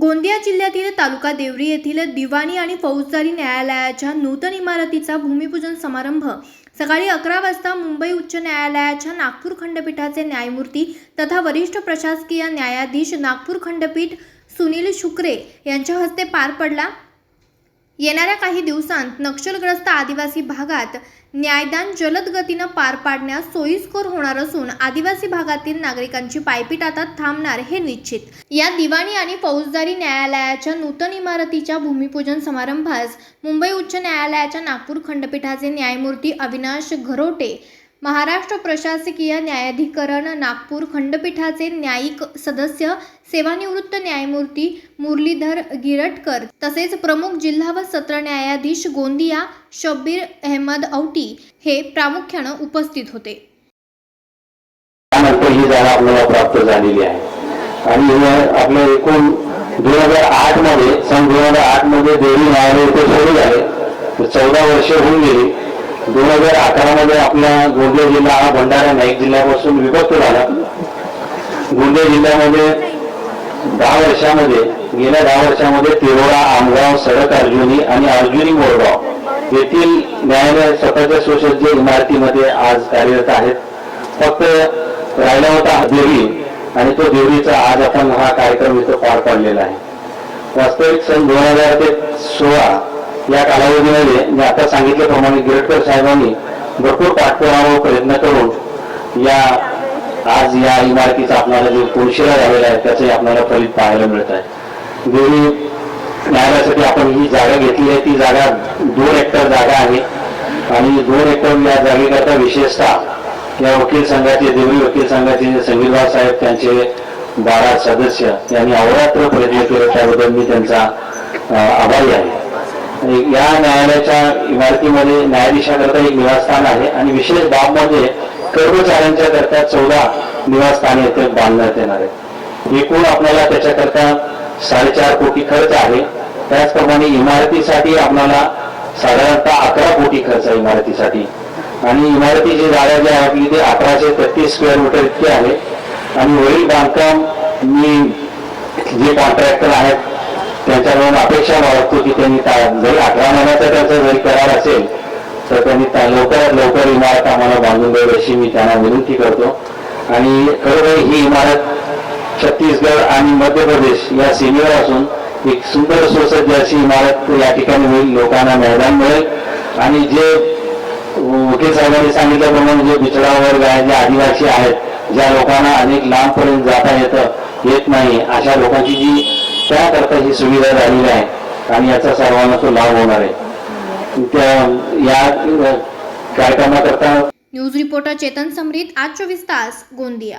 गोंदिया जिल्ह्यातील तालुका देवरी येथील दिवाणी आणि फौजदारी न्यायालयाच्या नूतन इमारतीचा भूमिपूजन समारंभ सकाळी अकरा वाजता मुंबई उच्च न्यायालयाच्या नागपूर खंडपीठाचे न्यायमूर्ती तथा वरिष्ठ प्रशासकीय न्यायाधीश नागपूर खंडपीठ सुनील शुक्रे यांच्या हस्ते पार पडला. येणाऱ्या काही दिवसांत नक्षलग्रस्त आदिवासी भागात न्यायदान जलद गतीनं पार पाडण्यास सोयीस्कर होणार असून आदिवासी भागातील नागरिकांची पायपीट आता थांबणार हे निश्चित. या दिवाणी आणि फौजदारी न्यायालयाच्या नूतन इमारतीच्या भूमिपूजन समारंभास मुंबई उच्च न्यायालयाच्या नागपूर खंडपीठाचे न्यायमूर्ती अविनाश घरोटे महाराष्ट्र प्रशासकीय न्यायाधिकरण नागपूर खंडपीठाचे न्यायिक सदस्य सेवानिवृत्त न्यायमूर्ती मुरलीधर गिरटकर तसेच प्रमुख जिल्हा व सत्र न्यायाधीश गोंदिया शब्बीर अहमद औटी हे प्रामुख्यानं उपस्थित होते. ही जागा आपल्याला प्राप्त झालेली आहे. आणि आपले एकूण दोन हजार आठमध्ये सन दोन हजार आठमध्ये देवी न्यायालय इथे सुरू झाले चौदा वर्ष होऊन गेली. दोन हजार अकरा मध्ये आपला गोंदिया जिल्हा हा भंडारा नाईक जिल्ह्यापासून विभक्त झाला. गोंदिया जिल्ह्यामध्ये दहा वर्षामध्ये गेल्या दहा वर्षामध्ये तिरोडा आमगाव सडक अर्जुनी आणि अर्जुनी मोरगाव येथील न्यायालय स्वतःच्या सुसज्ज इमारतीमध्ये आज कार्यरत आहेत. फक्त राहिला होता देवी आणि तो देवीचा आज आपण हा कार्यक्रम इथं पार पाडलेला आहे. वास्तविक सन दोन हजार ते सोळा या कालावधीमध्ये मी आता सांगितल्याप्रमाणे गिरटकर साहेबांनी भरपूर पाठपुरावा प्रयत्न करून या आज या इमारतीचा आपल्याला जो कोनशिला झालेला आहे त्याचे आपल्याला फलित पाहायला मिळत आहे. दोन्ही न्यायालयासाठी आपण ही जागा घेतली आहे ती जागा दोन हेक्टर जागा आहे. आणि दोन हेक्टर या जागेकरता विशेषतः या वकील संघाचे देवळी वकील संघाचे जे साहेब त्यांचे बारा सदस्य यांनी अवरात्र प्रयत्न केले त्याबद्दल मी त्यांचा आभारी आहे. या न्यायालयाच्या इमारतीमध्ये न्यायाधीशाकरता एक निवासस्थान आहे आणि विशेष बाब म्हणजे कर्मचाऱ्यांच्या करता चौदा निवासस्थाने येथे बांधण्यात येणार आहे एकूण आपल्याला त्याच्याकरता साडेचार कोटी खर्च आहे. त्याचप्रमाणे इमारतीसाठी आपल्याला साधारणतः अकरा कोटी खर्च आहे इमारतीसाठी. आणि इमारतीची जागा जी आहे आपली ती अकराशे तेहतीस स्क्वेअर मीटर इतकी आहे. आणि वरील बांधकाम मी जे कॉन्ट्रॅक्टर आहेत त्यांच्याकडून अपेक्षा बाळगतो की त्यांनी जरी अठरा महिन्याचा त्यांचा जरी करार असेल तर त्यांनी लवकरात लवकर इमारत आम्हाला बांधून द्यावी अशी मी त्यांना विनंती करतो. आणि खरोखर ही इमारत छत्तीसगड आणि मध्य प्रदेश या सीमेवर असून एक सुंदर सुसज्ज अशी इमारत या ठिकाणी होईल लोकांना मैदान मिळेल. आणि जे वकील साहेबांनी सांगितल्याप्रमाणे जे बिछडा वर्ग आहे जे आदिवासी आहेत ज्या लोकांना अनेक लांबपर्यंत जाता येतं येत नाही अशा लोकांची जी त्याकरता ही सुविधा झालेली आहे. आणि याचा सर्वांना तो लाभ होणार आहे. त्या या कार्यक्रमाकरता न्यूज रिपोर्टर चेतन समरीत आज चोवीस तास गोंदिया.